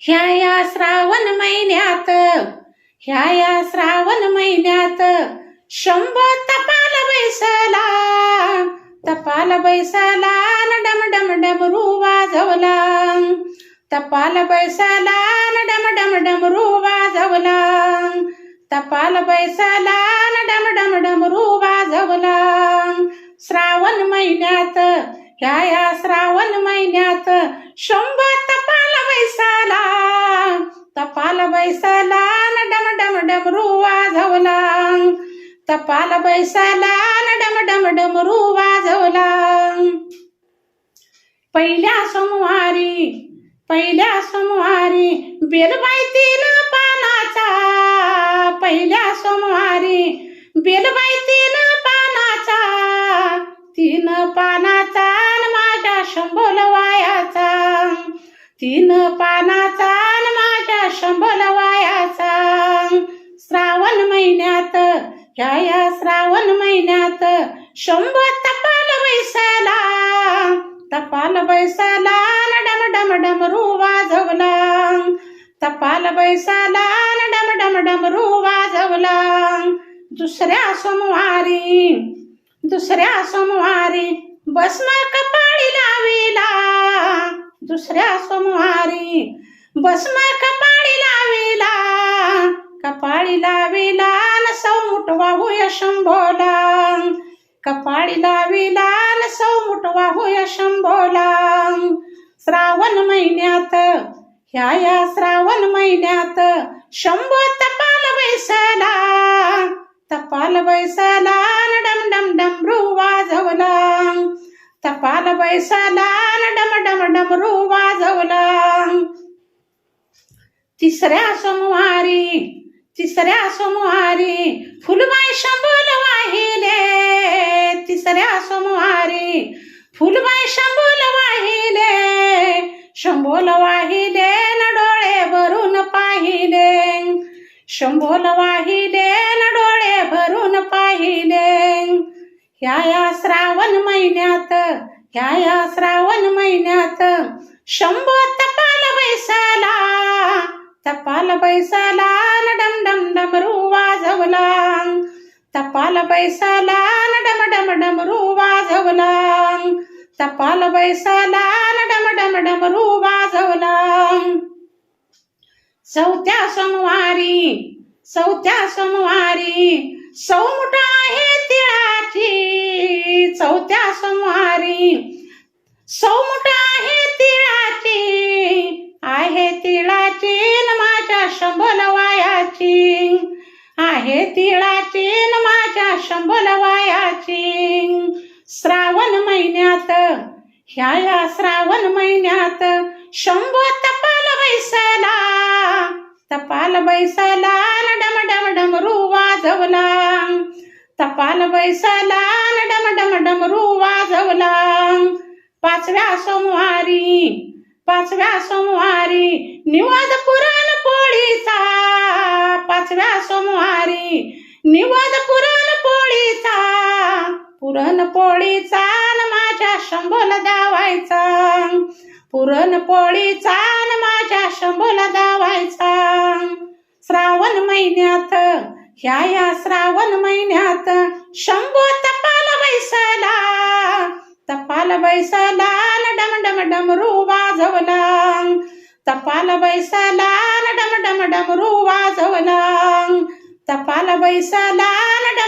ह्या या श्रावण महिन्यात ह्या या श्रावण महिन्यात शंभ तपाल बैसला तपाल बैसला डम डम डमरू वाजवला. तपाल बैसला डम डम डमरू वाजवला. तपाल बैसला डम डम डमरू वाजवला. श्रावण महिन्यात ह्या या श्रावण महिन्यात शंभर तपाल बैसाला. तपाल बैसाला न डम डम डमरू वाजवला तपाल बैसाला न डम डम डमरू वाजवला पहिल्या सोमवारी पहिल्या सोमवारी बेलबाई पानाचा. पहिल्या सोमवारी तीन पानाचा माझ्या शंभोल वायाचा. श्रावण महिन्यात ह्या या श्रावण महिन्यात शंभर तपाल बैसाला तपाल बैसाला न डम डम डमरू वाजवला. तपाल बैसाला न डम डम डमरू वाजवला. दुसऱ्या सोमवारी दुसऱ्या सोमवारी भस्म कपाळी लाविला. दुसऱ्या सोमवारी भस्म कपाळी लाविला कपाळी लाविला न मुठवा होय शंभोला. कपाळी लाविला न मुठवा होय शंभोला. श्रावण महिन्यात ह्या या श्रावण महिन्यात शंभो तपाल बैसला तपाल बैसला न डम डम डमरू वाजवला. तपाल बैसाला डम डम डमरू वाजवला. तिसऱ्या सोमवारी तिसऱ्या सोमवारी फुलबाई शंभूल वाहिले. तिसऱ्या सोमवारी फुलबाई शंभूल वाहिले. शंभोल वाहिले न डोळे भरून पाहिले. शंभोल वाहिले न डोळे ह्या या श्रावण महिन्यात ह्या या श्रावण महिन्यात शंभो तपाल बैसाला तपाल बैसाला न डम डम डमरू वाजवला. तपाल बैसाला न डम डम डमरू वाजवला. तपाल बैसाला न डम डम डमरू वाजवला. चौथ्या सोमवारी चौथ्या सोमवारी सौमुठा आहे तिळा सौमुठ आहे तिळाची आहे तिळाचे न माझ्या शंभल वायाची आहे तिळाचे न माझ्या शंभल वायाची श्रावण महिन्यात ह्या या श्रावण महिन्यात शंभो तपाल बैसला तपाल बैसला डम डम डमरू वाजवला. तपाल बैसला डम डम डमरू वाजवला. पाचव्या सोमवारी पाचव्या सोमवारी निवाद पुराण पोळीचा. पाचव्या सोमवारी निवाद पुराण पोळीचा. पुरण पोळीचा माझ्या शंभोल दावायचा. पुरण पोळीचा माझ्या शंभोल दावायचा. श्रावण महिन्यात ह्या या श्रावण महिन्यात शंभो तपाल बैसला तपाल बैसा लाल डम डम डमरू वाजवला. तपाल बैसा लाल डम डम डमरू वाजवला. तपाल बैसला लाल